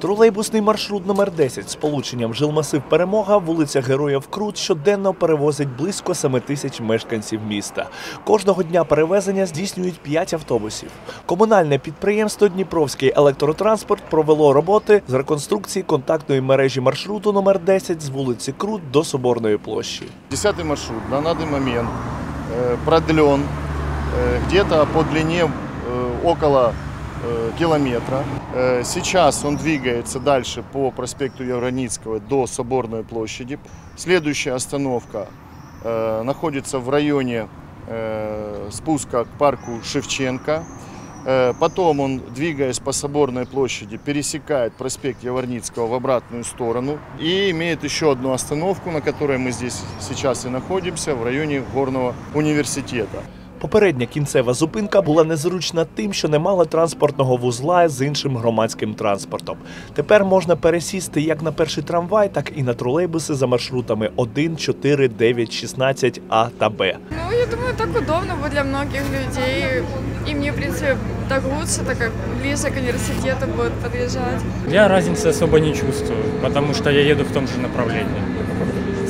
Тролейбусний маршрут номер 10 з полученням Жилмасив Перемога, вулиця Героїв Крут щоденно перевозить близько 7 тисяч мешканців міста. Кожного дня перевезення здійснюють 5 автобусів. Комунальне підприємство Дніпровський електротранспорт провело роботи з реконструкції контактної мережі маршруту номер 10 з вулиці Крут до Соборної площі. Десятый маршрут на данный момент э, продлен э, где-то по длине э, около э, километра. Э, Сейчас он двигается дальше по проспекту Евроницкого до Соборной площади. Следующая остановка э, находится в районе э, спуска к парку Шевченко. Э, Потом он, двигаясь по Соборной площади, пересекает проспект Яворницкого в обратную сторону и имеет еще одну остановку, на которой мы здесь сейчас и находимся, в районе Горного университета. Попередня кінцева зупинка була незручна тим, що не мала транспортного вузла з іншим громадським транспортом. Тепер можна пересісти як на перший трамвай, так і на тролейбуси за маршрутами 1, 4, 9, 16 А та Б. Ну, я думаю, так удобно будет для многих людей. И мне, в принципе, так лучше, так как ближе к университету будут подъезжать. Я разницы особо не чувствую, потому что я еду в том же направлении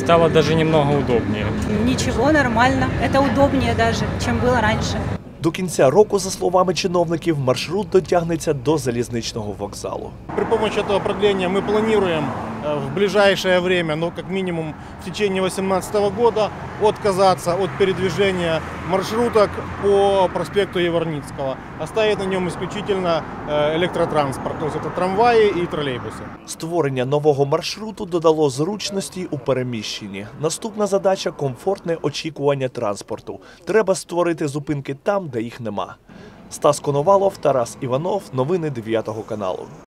Стало даже немного удобнее. Ничего, нормально. Это удобнее даже, чем было раньше. До кінця року, за словами чиновників, маршрут дотягнеться до залізничного вокзалу. При помощи этого продления мы планируем э, в ближайшее время, ну как минимум в течение 2018 года, отказаться от передвижения маршруток по проспекту Еворницкого. Оставить на нем исключительно э, электротранспорт, то есть это трамваи и троллейбусы. Створення нового маршруту додало зручності у переміщенні. Наступна задача комфортне очікування транспорту. Треба створити зупинки там, де їх нема. Стас Коновалов, Тарас Іванов. Новини 9 каналу.